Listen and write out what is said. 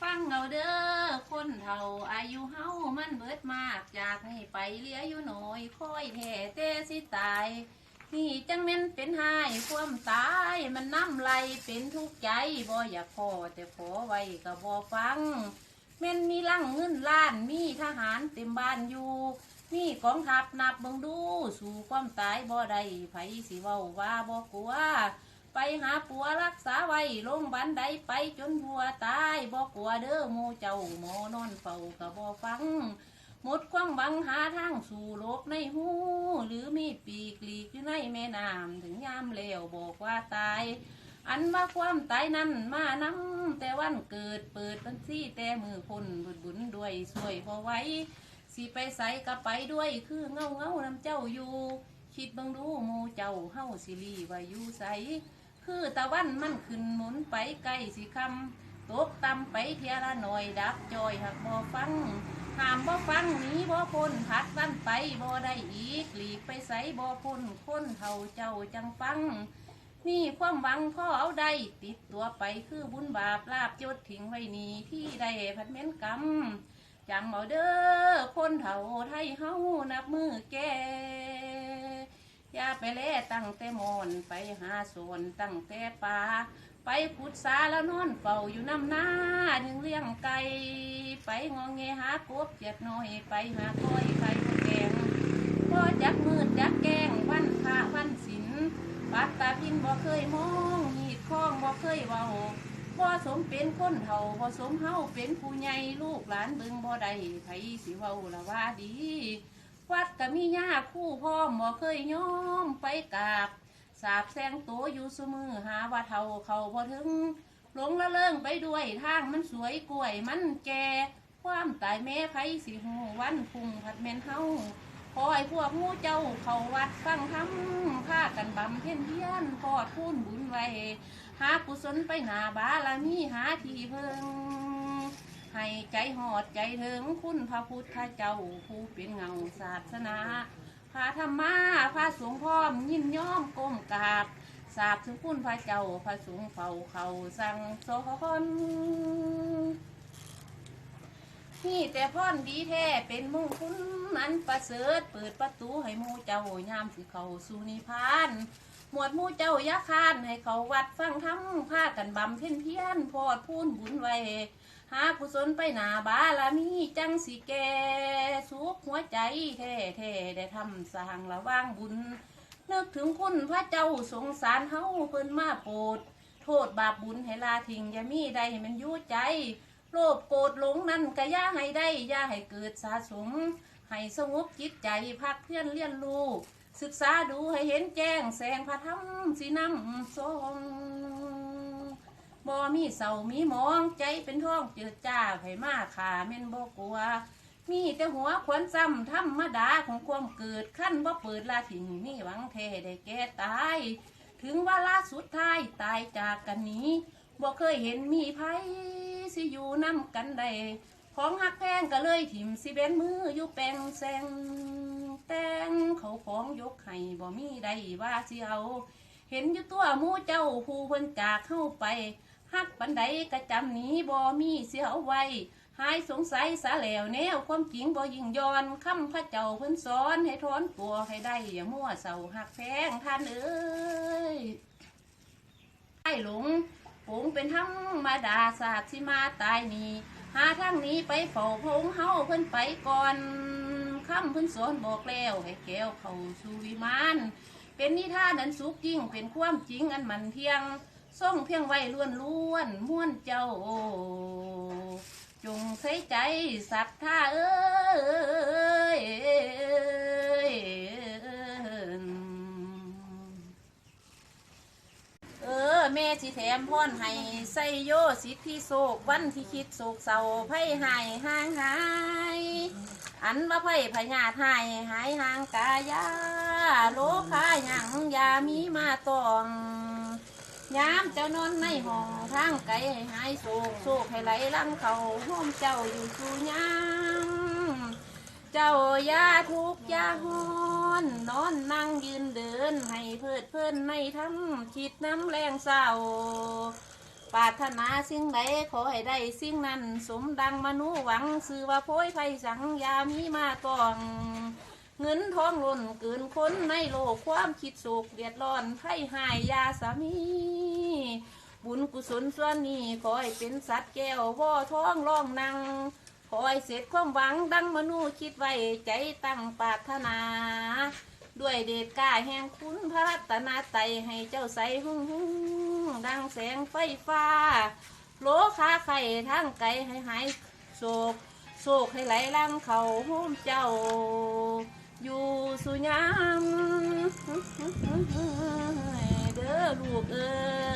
ฟังเอาเด้อคนเฒ่าอายุเฮามันเบิดมากจากนี้ไปเหลืออยู่หน่อยคอยแท้เตสิตาย นี่จังแม่นเป็นหายความตายมันน้ำไหลเป็นทุกข์ใจบ่อยากพอแต่ขอไว้ก็บ่ฟัง แม่นมีลังเงินล้านมีทหารเต็มบ้านอยู่มีกองทัพนับเบิ่งดู สู่ความตายบ่ได้ไผสิเว้าว่าบ่กลัว ไปหาปัวรักษาไว้ลงบันไดไปจนหัวตายบ่กลัวเด้อหมูเจ้าหมอนอนเฝ้าก็บ่ฟังหมดความหวังหาทางสู่โลกในหู หรือมีปีกหลีกอยู่ในแม่น้ำถึงยามเลวบอกว่าตาย อันว่าความตายนั้นมานำแต่วันเกิดเปิดบัญชีแต่มือคนบุญบุญด้วยสวยพอไว้สิไปใส่ก็ไปด้วยคือเงาเงานำเจ้าอยู่ คิดบังดูหมูเจ้าเฮาสิรีว่าอยู่ใส คือตะวันมันขึ้นหมุนไปไกลสิคำตกต่ำไปเทียละหน่อยดับจอยหักบ่ฟังหามบ่ฟังหนีบ่พ้นพัดวันไปบ่ได้อีกหลีกไปใสบ่พ้นคนเท่าเจ้าจังฟังนี่ความหวังพ่อเอาได้ติดตัวไปคือบุญบาปลาบยศทิ้งไว้นี่ที่ได้พัดเม้นกรรมจำเอาเด้อคนเฒ่าไทยเฮานับมือแก่ อย่าไปเล่ตั้งแต่มอนไปหาสวนตั้งแต่ป่าไปขุดสาแล้วนอนเฝ้าอยู่น้ำหน้าถึงเลี้ยงไก่ไปงองเงหากบเจ็ดน้อยไปหาก้อยไข่มดแกงพ่อจักมืดจักแกงวันพระวันศิลปัดตาพินบ่เคยมองหีดข้องบ่เคยเว้าบ่สมเป็นคนเฒ่าบ่สมเฮาเป็นผู้ใหญ่ลูกหลานเบิ่งบ่ได้ไผสิเว้าละว่าดี วัดก็มีญาคู่พ่อหมบ่เคยยอมไปกราบสาบแซงตัวอยู่เสมอหาว่าเท่าเขาพอถึงหลงละเลิงไปด้วยทางมันสวยกล้วยมันแก่ความตายแม่ไผสิหูวันพุ่งผัดแม่นเฮาขอให้พวกหมูเจ้าเขาวัดฟังธรรมพากันบำเพ็ญเพียรพอดพูนบุญไว้หากุศลไปหนาบาลามีหาที่เพิง ให้ใจหอดใจถึงคุณพระพุทธเจ้าผู้เป็นเงาศาสนาพระธรรมาพระสงฆ์พร้อมยินย่อมก้มกราบสาบถึงคุณพระเจ้าพระสงฆ์เฝ้าเขาสั่งสอนนี่แต่พ่อนดีแท้เป็นมงคลนั้นประเสริฐเปิดประตูให้มูเจ้ายามสิเขาสู่นิพาน หมวดมู่เจ้ายาคานให้เขาวัดฟังธรรมพากันบำเพ็ญเพียรพอดพูนบุญไว้ หากุศลไปหนาบาลามีจังสิแกสุขหัวใจแท้แท้ได้ทำสร้างระว่างบุญนึกถึงคุณพระเจ้าสงสารเฮาเพิ่นมาโปรด โทษบาปบุญให้ลาทิ้งอย่ามีใดให้มันยู่ใจ โลภโกรธหลงนั่นก็ย่าให้ได้ย่าให้เกิดสะสม ให้สงบจิตใจพักเพียรเลี้ยนลูกศึกษาดูให้เห็นแจ้งแสงพระธรรมสีน้ำทรง บ่มีเสามีหมองใจเป็นท้องเจือจ้าไผมาขาแม่นบ่กลัว มีแต่หัวขวัญซ้ำธรรมดาของความเกิดขั้นบ่เปิดลาถิ่งมีหวังแท้ได้แก่ตาย ถึงว่าลาสุดท้ายตายจากกันนี้บ่เคยเห็นมีไผสิอยู่น้ำกันได้ของหักแพงก็เลยถิ่มสิเบนมืออยู่แปงแซงแตงเขาของยกให้บ่มีใดว่าสิเอา เห็นอยู่ตัวมูเจ้าผู้เพิ่นจากเข้าไปหักปันใดกระจำหนีบ่มีเสียเอาไวหายสงสัยสาแล้วแนวความจริงบ่ยิงย้อนคำพระเจ้าเพิ่นสอนให้ทอนตัวให้ได้อย่ามั่วเศร้าหักแพงท่านเอ้ยไอ้หลงผงเป็นธรรมดาศาสตร์ที่มาตายนีหาทางนี้ไปเฝ้าพงเฮาเพิ่นไปก่อนคำเพิ่นสอนบอกแล้วให้แก้วเข้าสู่วิมาน เป็นนิทานนั้นสุกยิ่งเป็นความจริงอันมันเที่ยงส่งเพียงไว้ล้วนล้วนม้วนเจ้า จงใส่ใจศรัทธาเอ้ย สิแถมพ่อนให้ใส่โยสิทธิโศกวันที่คิดโศกเศร้าไพ่หายห่างหาย อันว่าไพ่พญาหายหายห่างกายาโลคาหยังยามีมาตองยามเจ้านอนในห้องทางไกลให้หายโศกโศกให้ไหลลังเขาห้อมเจ้าอยู่สู่ยามเจ้ายาทุกย่าฮอน นอนนั่งยืนเดิน ให้เพลิดเพลินในทำคิดน้ำแรงเศร้าปรารถนาสิ่งใดขอให้ได้สิ่งนั้น สมดังมนุหวังสื่อว่าโพยไฟสังยามีมาตอง เงินทองล้นเกินคนในโลกความคิดโศกเดือดร้อนไพ่หายยาสามี บุญกุศลส่วนนี้ขอให้เป็นสัตว์แก้วว่อท้องร่องนังขอให้เสร็จความหวังดังมนุคิดไว้ใจตั้งปรารถนา ด้วยเดชกล้าแห่งคุณพระรัตนตรัยให้เจ้าใสหุ่งหุ่งดังแสงไฟฟ้า โลคาไข่ทั้งไกลให้หายโศก โศกให้ไหลลังเขาหุ้มเจ้า อยู่สุยามเด้อลูกเอ้ย